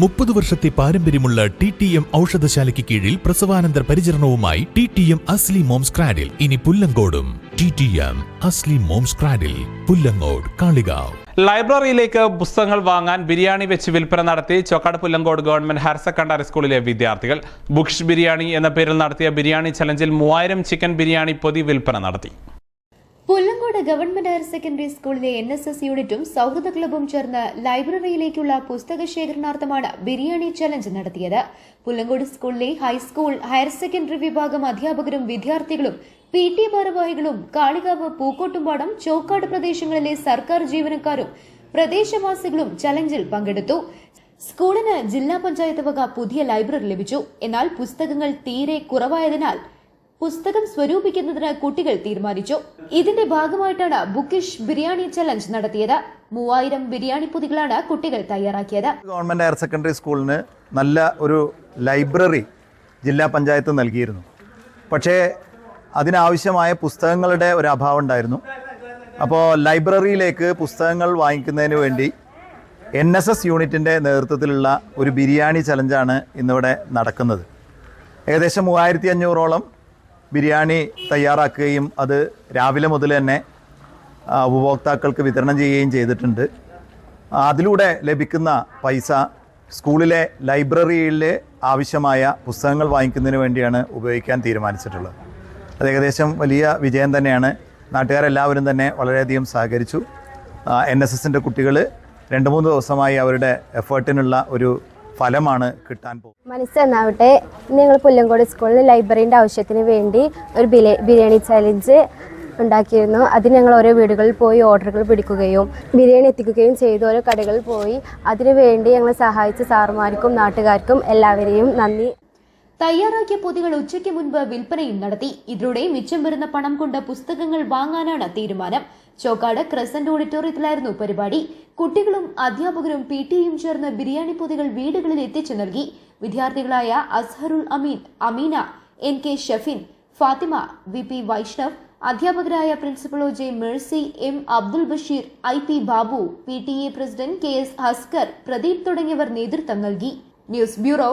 മുപ്പത് വർഷത്തെ പാരമ്പര്യമുള്ള ടി ടി എം ഔഷധശാലയ്ക്ക് കീഴിൽ പ്രസവാനന്തര പരിചരണവുമായി T T M Asli moms cradle. ഇനി പുല്ലങ്കോടും. T T M Asli moms cradle. Pullangode Kalikavu. ലൈബ്രറിയിലേക്ക് പുസ്തകങ്ങൾ വാങ്ങാൻ ബിരിയാണി വെച്ച് വിൽപ്പന നടത്തി Chokkad Pullangode government higher secondary സ്കൂളിലെ വിദ്യാർത്ഥികൾ. ബുക്സ് ബിരിയാണി എന്ന പേരിൽ നടത്തിയ ബിരിയാണി ചലഞ്ചിൽ മൂവായിരം ചിക്കൻ ബിരിയാണി പൊതി വിൽപ്പന നടത്തി. പുല്ലങ്കോട് ഗവൺമെന്റ് ഹയർ സെക്കൻഡറി സ്കൂളിലെ എൻ എസ് എസ് യൂണിറ്റും സൗഹൃദ ക്ലബും ചേർന്ന് ലൈബ്രറിയിലേക്കുള്ള പുസ്തക ശേഖരണാർത്ഥമാണ് ബിരിയാണി ചലഞ്ച് നടത്തിയത്. പുല്ലങ്കോട് സ്കൂളിലെ ഹൈസ്കൂൾ ഹയർ സെക്കൻഡറി വിഭാഗം അധ്യാപകരും വിദ്യാർത്ഥികളും പി ടി ഭാരവാഹികളും കാളികാവ് പൂക്കോട്ടുംപാടം ചോക്കാട് പ്രദേശങ്ങളിലെ സർക്കാർ ജീവനക്കാരും പ്രദേശവാസികളും ചലഞ്ചിൽ പങ്കെടുത്തു. സ്കൂളിന് ജില്ലാ പഞ്ചായത്ത് വക പുതിയ ലൈബ്രറി ലഭിച്ചു. എന്നാൽ പുസ്തകങ്ങൾ തീരെ കുറവായതിനാൽ പുസ്തകം സ്വരൂപിക്കുന്നതിന് കുട്ടികൾ തീരുമാനിച്ചു. ഇതിന്റെ ഭാഗമായിട്ടാണ് ബുക്കിഷ് ബിരിയാണി ചലഞ്ച് നടത്തിയത്. മൂവായിരം ബിരിയാണി പൊതികളാണ് കുട്ടികൾ തയ്യാറാക്കിയത്. ഗവൺമെന്റ് ഹയർ സെക്കൻഡറി സ്കൂളിന് നല്ല ഒരു ലൈബ്രറി ജില്ലാ പഞ്ചായത്ത് നൽകിയിരുന്നു. പക്ഷേ അതിനാവശ്യമായ പുസ്തകങ്ങളുടെ ഒരു അഭാവം ഉണ്ടായിരുന്നു. അപ്പോൾ ലൈബ്രറിയിലേക്ക് പുസ്തകങ്ങൾ വാങ്ങിക്കുന്നതിന് വേണ്ടി എൻ എസ് എസ് യൂണിറ്റിന്റെ നേതൃത്വത്തിലുള്ള ഒരു ബിരിയാണി ചലഞ്ചാണ് ഇന്നിവിടെ നടക്കുന്നത്. ഏകദേശം മൂവായിരത്തി അഞ്ഞൂറോളം ബിരിയാണി തയ്യാറാക്കുകയും അത് രാവിലെ മുതൽ തന്നെ ഉപഭോക്താക്കൾക്ക് വിതരണം ചെയ്യുകയും ചെയ്തിട്ടുണ്ട്. അതിലൂടെ ലഭിക്കുന്ന പൈസ സ്കൂളിലെ ലൈബ്രറിയിലെ ആവശ്യമായ പുസ്തകങ്ങൾ വാങ്ങിക്കുന്നതിന് വേണ്ടിയാണ് ഉപയോഗിക്കാൻ തീരുമാനിച്ചിട്ടുള്ളത്. അത് ഏകദേശം വലിയ വിജയം തന്നെയാണ്. നാട്ടുകാരെല്ലാവരും തന്നെ വളരെയധികം സഹകരിച്ചു. എൻ എസ് എസിന്റെ കുട്ടികൾ രണ്ട് മൂന്ന് ദിവസമായി അവരുടെ എഫേർട്ടിനുള്ള ഒരു ഫലമാണ് കിട്ടാൻ പോകുന്നത്. മനസ്സെന്നാവട്ടെ ഞങ്ങൾ പുല്ലങ്കോട് സ്കൂളിൽ ലൈബ്രറിന്റെ ആവശ്യത്തിന് വേണ്ടി ഒരു ബിരിയാണി ചലഞ്ച് ഉണ്ടാക്കിയിരുന്നു. അതിന് ഞങ്ങൾ ഓരോ വീടുകളിൽ പോയി ഓർഡറുകൾ പിടിക്കുകയും ബിരിയാണി എത്തിക്കുകയും ചെയ്തു. ഓരോ കടകളിൽ പോയി അതിനുവേണ്ടി ഞങ്ങളെ സഹായിച്ച സാറുമാർക്കും നാട്ടുകാർക്കും എല്ലാവരെയും നന്ദി. തയ്യാറാക്കിയ പൊതികൾ ഉച്ചയ്ക്ക് മുൻപ് വിൽപ്പനയും നടത്തി. ഇതിലൂടെ മിച്ചം വരുന്ന പണം കൊണ്ട് പുസ്തകങ്ങൾ വാങ്ങാനാണ് തീരുമാനം. ചോക്കാട് ക്രസന്റ് ഓഡിറ്റോറിയത്തിലായിരുന്നു പരിപാടി. കുട്ടികളും അധ്യാപകരും പി ടിയും ചേർന്ന് ബിരിയാണി പൊതികൾ വീടുകളിൽ എത്തിച്ചു നൽകി. വിദ്യാർത്ഥികളായ Azharul Ameen Ameena N K Shafin Fathima V P Vaishnav അധ്യാപകരായ principal J Mercy M Abdul Basheer I P Babu P T A president K S Haskar Pradeep തുടങ്ങിയവർ നേതൃത്വം നൽകി. News bureau